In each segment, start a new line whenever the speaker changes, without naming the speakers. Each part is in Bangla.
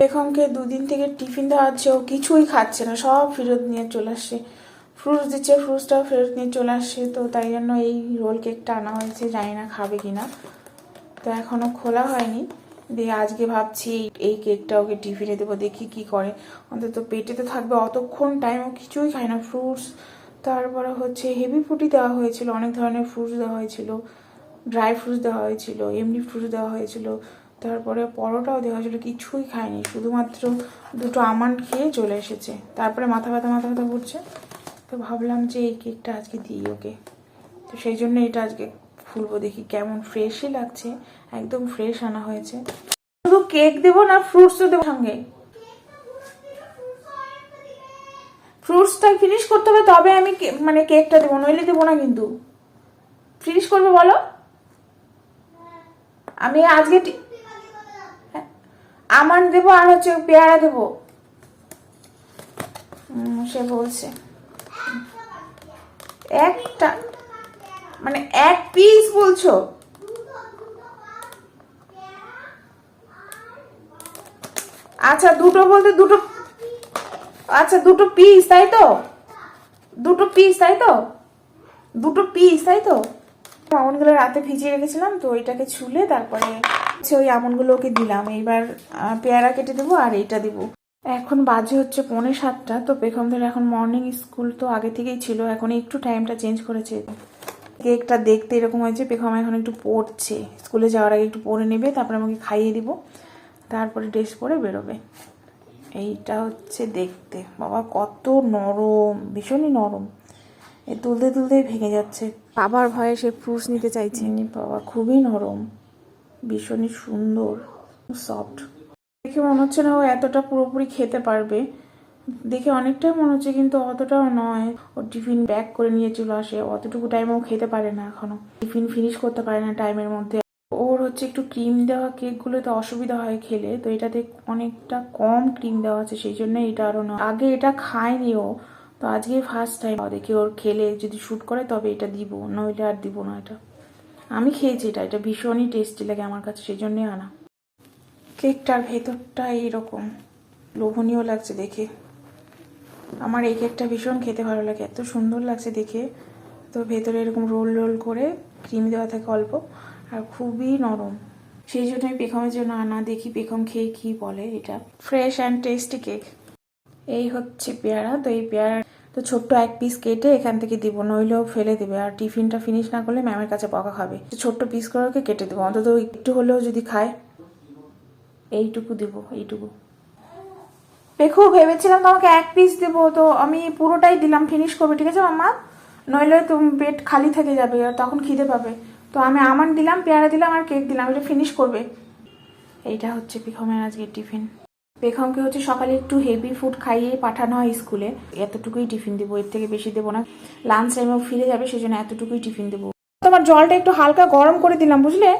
পেখমকে দুদিন থেকে টিফিন দেওয়া হচ্ছে, ও কিছুই খাচ্ছে না, সব ফেরত নিয়ে চলে আসছে। ফ্রুটস দিচ্ছে, ফ্রুটসটাও ফেরত নিয়ে চলে আসছে, তো তাই জন্য এই রোল কেকটা আনা হয়েছে, জানি না খাবে কিনা। তো এখনও খোলা হয়নি। দিয়ে আজকে ভাবছি এই কেকটা ওকে টিফিনে দেবো, দেখি কি করে। অন্তত পেটে তো থাকবে, অতক্ষণ টাইম ও কিছুই খায় না। ফ্রুটস, তারপরে হচ্ছে হেভি ফ্রুটই দেওয়া হয়েছিল, অনেক ধরনের ফ্রুটস দেওয়া হয়েছিল, ড্রাই ফ্রুটস দেওয়া হয়েছিল, এমনি ফ্রুটস দেওয়া হয়েছিল। তারপরে পরোটাও দেওয়া হয়েছিল, কিছুই খায়নি শুধুমাত্র দুটো আমন্ড খেয়ে চলে এসেছে। তারপরে মাথা ব্যথা মাথা ব্যথা করছে। তো ভাবলাম যে এই কেকটা আজকে দিই ওকে। তো সেই জন্য এটা আজকে খুলবো দেখি কেমন ফ্রেশই লাগছে, একদম ফ্রেশ আনা হয়েছে। শুধু কেক দেবো না ফ্রুটসও দেবো সঙ্গে। ফ্রুটসটা ফিনিশ করতে হবে, তবে আমি মানে কেকটা দেবো, নইলে দেবো না কিন্তু। ফিনিশ করবে বলো? আমি আজকে আমন্ড দেবো আর হচ্ছে পেয়ারা দেবো। সে বলছে। একটা মানে এক পিস বলছো? আচ্ছা দুটো বলতে দুটো আচ্ছা দুটো পিস তাই তো? দুটো পিস তাই তো? দুটো পিস তাই তো? আমনগুলো রাতে ভিজিয়ে রেখেছিলাম, তো ওইটাকে ছুলে তারপরে হচ্ছে ওই আমনগুলো ওকে দিলাম। এইবার পেয়ারা কেটে দেবো আর এইটা দেবো। এখন বাজে হচ্ছে পৌনে সাতটা। তো পেখমদের এখন মর্নিং স্কুল তো আগে থেকেই ছিল। এখন একটু টাইমটা চেঞ্জ করেছে। কেকটা দেখতে এরকম হয়েছে, পেখম এখন একটু পড়ছে। স্কুলে যাওয়ার আগে একটু পড়ে নেবে, তারপরে আমাকে খাইয়ে দিব। তারপরে ড্রেস পরে বেরোবে। এইটা হচ্ছে দেখতে। বাবা, কত নরম, ভীষণই নরম। এ তুলতে তুলতেই ভেঙে যাচ্ছে। বাবার ভয়ে সে ফ্রুটস নিতে চাইছে। বাবা, খুবই নরম। ভীষণই সুন্দর সফট দেখে মনে হচ্ছে না ও এতটা পুরোপুরি খেতে পারবে। দেখে অনেকটাই মনে হচ্ছে কিন্তু অতটাও নয়। ও টিফিন ব্যাক করে নিয়ে চলে আসে। অতটুকু টাইম ও খেতে পারে না এখনও। টিফিন ফিনিশ করতে পারে না টাইমের মধ্যে। ওর হচ্ছে একটু ক্রিম দেওয়া কেকগুলোতে অসুবিধা হয় খেলে। তো এটাতে অনেকটা কম ক্রিম দেওয়া আছে, সেই জন্য এটা আরও নয়। আগে এটা খায়নি ও। তো আজকে ফার্স্ট টাইম দেখি ওর খেলে যদি শ্যুট করে তবে এটা দিব। নইলে আর দিব না এটা। আমি খেয়েছি এটা এটা ভীষণই টেস্টি লাগে আমার কাছে সেই জন্যই আনা। কেকটার ভেতরটা এইরকম, লোভনীয় লাগছে দেখে। আমার এই কেকটা ভীষণ খেতে ভালো লাগে, এত সুন্দর লাগছে দেখে। তো ভেতরে এরকম রোল রোল করে ক্রিম দেওয়া থাকে অল্প, আর খুবই নরম। সেই জন্য পেখমের জন্য আনা, দেখি পেখম খেয়ে কি বলে এটা। ফ্রেশ অ্যান্ড টেস্টি কেক এই হচ্ছে পেয়ারা, তো এই পেয়ারা তো ছোট্ট এক পিস কেটে এখান থেকে দিব, নইলেও ফেলে দেবে। আর টিফিনটা ফিনিশ না করলে ম্যামের কাছে বকা খাবে। ছোট্ট পিস করে ওকে কেটে দেবো। অন্তত একটু হলেও যদি খায়, এইটুকু দেবো, এইটুকু। দেখো, ভেবেছিলাম তোমাকে এক পিস দেবো, তো আমি পুরোটাই দিলাম ফিনিশ করবে, ঠিক আছে মাম্মা? নইলে তুমি পেট খালি থেকে যাবে, আর তখন খিদে পাবে। তো আমি আমার দিলাম, পেয়ারা দিলাম, আর কেক দিলাম, এটা ফিনিশ করবে। এইটা হচ্ছে পেখমের আজকে টিফিন। পেখমকে হচ্ছে সকালে একটু হেভি ফুড খাইয়ে পাঠানো হয় স্কুলে। এতটুকুই টিফিন দেবো, এর থেকে বেশি দেবো না। লাঞ্চ টাইমেও ফিরে যাবে সেই জন্য এতটুকুই টিফিন দেবো। তোমার জলটা একটু হালকা গরম করে দিলাম, বুঝলে?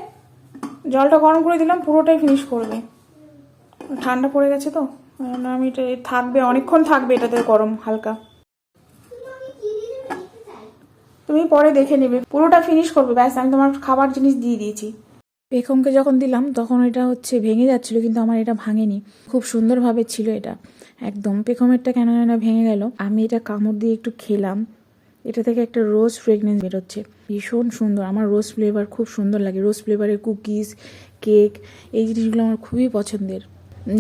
জলটা গরম করে দিলাম, পুরোটাই ফিনিশ করবে। ঠান্ডা পড়ে গেছে তো আমি এটা থাকবে, অনেকক্ষণ থাকবে এটাতে গরম, হালকা। তুমি পরে দেখে নেবে, পুরোটা ফিনিশ করবে, ব্যাস, আমি তোমার খাবার জিনিস দিয়ে দিয়েছি। পেখমকে যখন দিলাম, তখন এটা হচ্ছে ভেঙে যাচ্ছিল, কিন্তু আমার এটা ভাঙেনি। খুব সুন্দরভাবে ছিল এটা। একদম, পেখমেরটা কেন যেন ভেঙে গেল। আমি এটা কামড় দিয়ে একটু খেলাম। এটা থেকে একটা রোজ ফ্রেগনেন্স বেরোচ্ছে। ভীষণ সুন্দর। আমার রোজ ফ্লেভার খুব সুন্দর লাগে। রোজ ফ্লেভারের কুকিজ কেক এই জিনিসগুলো আমার খুবই পছন্দের।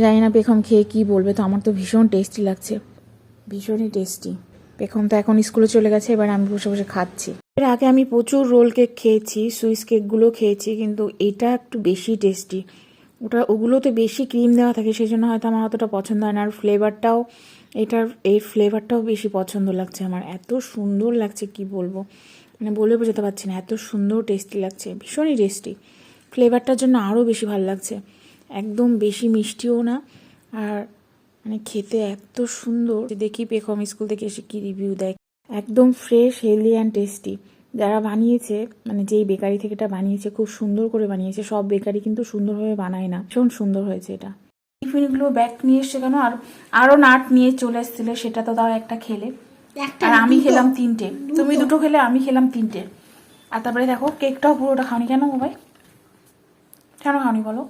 জানি না পেখম খেয়ে কি বলবে, তো আমার তো ভীষণ টেস্টি লাগছে। ভীষণই টেস্টি পেখম তো এখন স্কুলে চলে গেছে, এবার আমি বসে বসে খাচ্ছি। এর আগে আমি প্রচুর রোল কেক খেয়েছি, সুইস কেকগুলো খেয়েছি, কিন্তু এটা একটু বেশি টেস্টি। ওটা, ওগুলোতে বেশি ক্রিম দেওয়া থাকে সেই জন্য হয়তো আমার অতটা পছন্দ হয় না। আর ফ্লেভারটাও, এটার, এই ফ্লেভারটাও বেশি পছন্দ লাগছে আমার। এত সুন্দর লাগছে, কি বলব? মানে বলে বোঝাতে পারছি না, এত সুন্দর টেস্টি লাগছে, ভীষণই টেস্টি। ফ্লেভারটার জন্য আরও বেশি ভালো লাগছে। একদম বেশি মিষ্টিও না, আর মানে খেতে এত সুন্দর। দেখি পেখম স্কুল থেকে এসে কী রিভিউ দেয়। একদম ফ্রেশ হেলদি অ্যান্ড টেস্টি যারা বানিয়েছে মানে যেই বেকারি থেকে এটা বানিয়েছে খুব সুন্দর করে বানিয়েছে সব বেকারি কিন্তু সুন্দরভাবে বানায় না। ভীষণ সুন্দর হয়েছে এটা। টিফিনগুলো ব্যাগ নিয়ে এসছে কেন? আর আরও নাট নিয়ে চলে এসেছিল সেটা তো তাও একটা খেলে। আর আমি খেলাম তিনটে। তুমি দুটো খেলে আমি খেলাম তিনটে। আর তারপরে দেখো কেকটাও পুরোটা খাওনি কেন ভাই? কেন খাওনি বলো?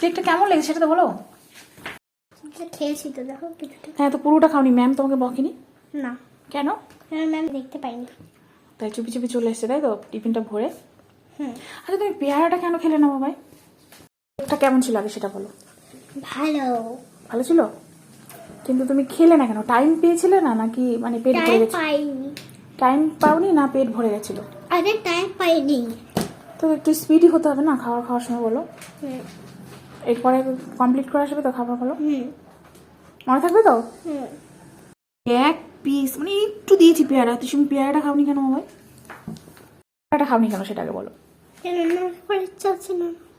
কেকটা কেমন লেগেছে সেটা তো বলো।
খেয়েছি তো দেখো
হ্যাঁ তো পুরোটা খাওনি ম্যাম তোমাকে বকেনি।
না।
কেন?
ম্যাম দেখতে পাইনি।
তাই চুপি চুপি চলে এসছে তাই তো? টিফিনটা ভরে?
হুম।
আচ্ছা তুমি পেয়ারাটা কেন খেলে না বাবাই? এটা কেমন ছিল আগে সেটা বলো।
ভালো।
ভালো ছিল? কিন্তু তুমি খেলে না কেন? টাইম পেয়েছিলে না নাকি মানে পেট ভরে গেছে?
পাইনি।
টাইম পাওনি না পেট ভরে গেছিল?
আরে টাইম পাইনি।
তো একটু স্পিডি হতে হবে না খাবার খাওয়ার সময় বলো। এরপরে কমপ্লিট করে আসবে তো খাবারগুলো
হুম।
মনে থাকবে তো? এক পিস মানে একটু দিয়েছি পেয়ারা। তো তুমি পেয়ারাটা খাওনি কেন বাবাই পেয়ারাটা খাওনি কেন সেটাকে বলো।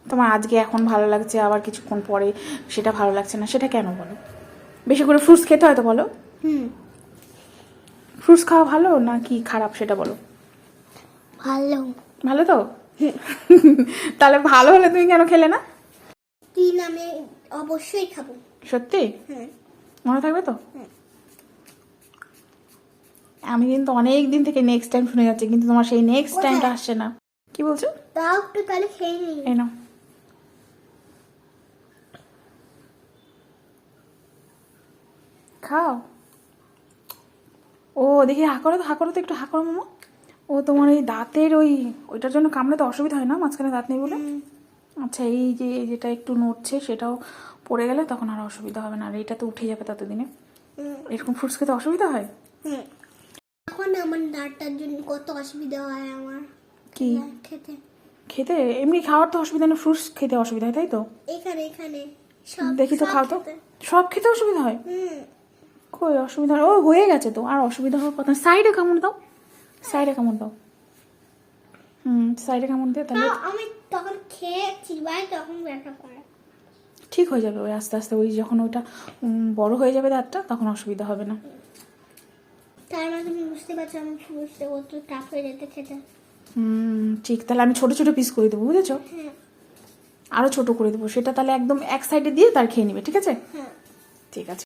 তোমার আজকে এখন ভালো লাগছে আবার কিছুক্ষণ পরে সেটা ভালো লাগছে না সেটা কেন বলো? বেশি করে ফ্রুটস খেতে হয় তো বলো?
হুম।
ফ্রুটস খাওয়া ভালো না কি খারাপ সেটা বলো?
ভালো।
ভালো তো? তাহলে ভালো হলে তুমি কেন খেলে না?
তিন আমি অবশ্যই খাব।
সত্যি?
হ্যাঁ।
মনে থাকবে তো?
হুম।
আমি কিন্তু অনেক দিন থেকে নেক্সট টাইম শুনে যাচ্ছি কিন্তু তোমার সেই নেক্সট টাইমটা আসছে না। কি বলছো?
তাও একটু তাহলে খেয়ে নিই।
এই নাও। খাও। ও দেখি হা করো তো হা করো তো একটু হা করো মামা। ও তোমার ওই দাঁতের ওই ওইটার জন্য কামড়ে কামড়াতে অসুবিধা হয় না? মাঝখানে দাঁত নেই বলে? আচ্ছা এই যে যেটা একটু নড়ছে সেটাও পড়ে গেলে তখন আর অসুবিধা হবে না। আর এটা তো উঠে যাবে ততদিনে। এরকম ফ্রুটস খেতে অসুবিধা হয়?
এখন আমার দাঁতটার জন্য কত অসুবিধা হয় আমার।
কি?
খেতে।
খেতে? এমনি খাওয়ার তো অসুবিধা নেই ফ্রুটস খেতে অসুবিধা হয় তাই তো?
এখানে এখানে।
দেখি তো খাও তো। সব খেতে অসুবিধা হয়? কই অসুবিধা? ও হয়ে গেছে তো। আর অসুবিধা হওয়ার কথা সাইডে কামড় দাও? সাইডে কামড় দাও? হুম সাইডে কামড় দিয়ে তাহলে
আমি তখন খেয়ে চিবাই তখন ব্যথা করে।
ঠিক হয়ে যাবে ওই আস্তে আস্তে। ওই যখন ওইটা উম, বড় হয়ে যাবে দাঁতটা তখন অসুবিধা হবে না।
তার মানে তুমি বুঝতে পারছ আমি বুঝতে কত টাফ হয়ে যেতে খেতে।
হুম ঠিক তাহলে আমি ছোট ছোট পিস করে দেবো বুঝেছ?
আরও
আরও ছোট করে দেবো সেটা তাহলে একদম এক সাইডে দিয়ে তার খেয়ে নিবে ঠিক আছে?
হ্যাঁ।
ঠিক আছে।